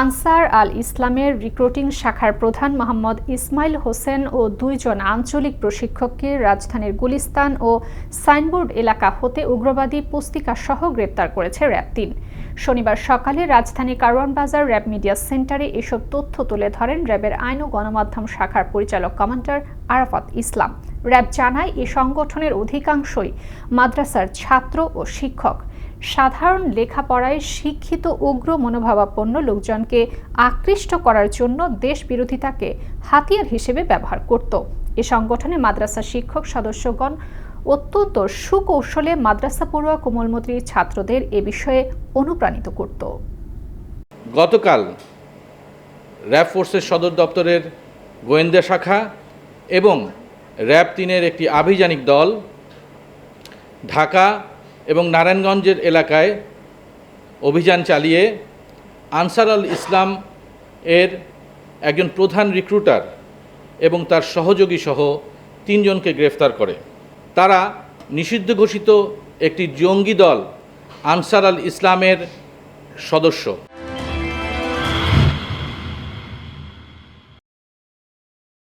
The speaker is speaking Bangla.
আনসার আল ইসলামের রিক্রুটিং শাখার প্রধান মোহাম্মদ ইসমাইল হোসেন ও দুইজন আঞ্চলিক প্রশিক্ষককে রাজধানীর গুলিস্তান ও সাইনবোর্ড এলাকা হতে উগ্রবাদী পুস্তিকা সহ গ্রেপ্তার করেছে র্যাব তিন। শনিবার সকালে রাজধানী কারওয়ান বাজার র্যাব মিডিয়া সেন্টারে এসব তথ্য তুলে ধরেন র্যাবের আইন ও গণমাধ্যম শাখার পরিচালক কমান্ডার আরাফাত ইসলাম। র্যাব জানায়, এ সংগঠনের অধিকাংশই মাদ্রাসার ছাত্র ও শিক্ষক। সাধারণ লেখাপড়ায় শিক্ষিত, উগ্র মনোভাবাপন্ন লোকজনকে আকৃষ্ট করার জন্য দেশ বিরোধিতাকে হাতিয়ার হিসেবে ব্যবহার করত। এ সংগঠনে মাদ্রাসা শিক্ষক সদস্যগণ অত্যন্ত সুকৌশলে মাদ্রাসা পড়ুয়া কোমলমতির ছাত্রদের এ বিষয়ে অনুপ্রাণিত করত। গতকাল র্যাব ফোর্সের সদর দপ্তরের গোয়েন্দা শাখা এবং র্যাব তিনের একটি আভিযানিক দল ঢাকা এবং নারায়ণগঞ্জের এলাকায় অভিযান চালিয়ে আনসার আল ইসলাম এর একজন প্রধান রিক্রুটার এবং তার সহযোগী সহ তিনজনকে গ্রেফতার করে। তারা নিষিদ্ধ ঘোষিত একটি জঙ্গি দল আনসার আল ইসলামের সদস্য।